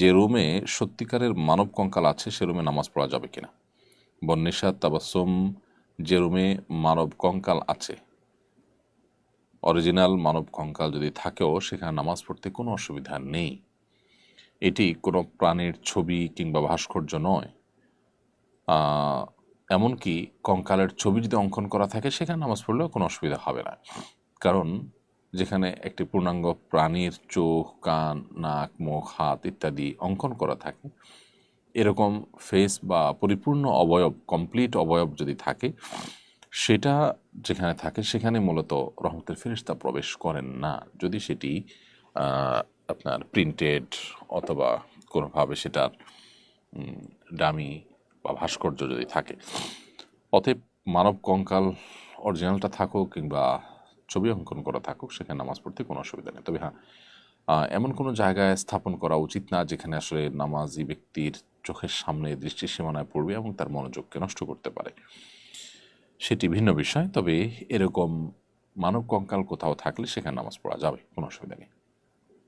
যে রুমে সত্যিকারের মানব কঙ্কাল আছে, সে রুমে নামাজ পড়া যাবে কিনা? বন্নিশাত তাবাসুম যে রুমে মানব কঙ্কাল আছে, অরিজিনাল মানব কঙ্কাল যদি থাকেও, সেখানে নামাজ পড়তে কোনো অসুবিধা নেই। এটি কোনো প্রাণীর ছবি কিংবা ভাস্কর্য নয়। এমনকি কঙ্কালের ছবি যদি অঙ্কন করা থাকে, সেখানে নামাজ পড়লেও কোনো অসুবিধা হবে না। কারণ যেখানে একটি পূর্ণাঙ্গ প্রাণীর চোখ, কান, নাক, মুখ, হাত ইত্যাদি অঙ্কন করা থাকে। এরকম ফেস বা পরিপূর্ণ অবয়ব কমপ্লিট অবয়ব যদি থাকে, সেটা যেখানে থাকে সেখানে মূলত রহমতের ফেরিস্তা প্রবেশ করেন না। যদি সেটি আপনার প্রিন্টেড অথবা কোনোভাবে সেটার ডামি বা ভাস্কর্য যদি থাকে। অতএব মানব কঙ্কাল অরিজিনালটা থাকুক কিংবা ছবি অঙ্কন করা থাকুক, সেখানে নামাজ পড়তে কোনো অসুবিধা নেই। তবে হ্যাঁ এমন কোনো জায়গায় স্থাপন করা উচিত না যেখানে আসলে নামাজি ব্যক্তির চোখের সামনে দৃষ্টি সীমানায় পড়বে এবং তার মনোযোগকে নষ্ট করতে পারে। সেটি ভিন্ন বিষয়, তবে এরকম মানব কঙ্কাল কোথাও থাকলে সেখানে নামাজ পড়া যাবে, কোনো অসুবিধা নেই।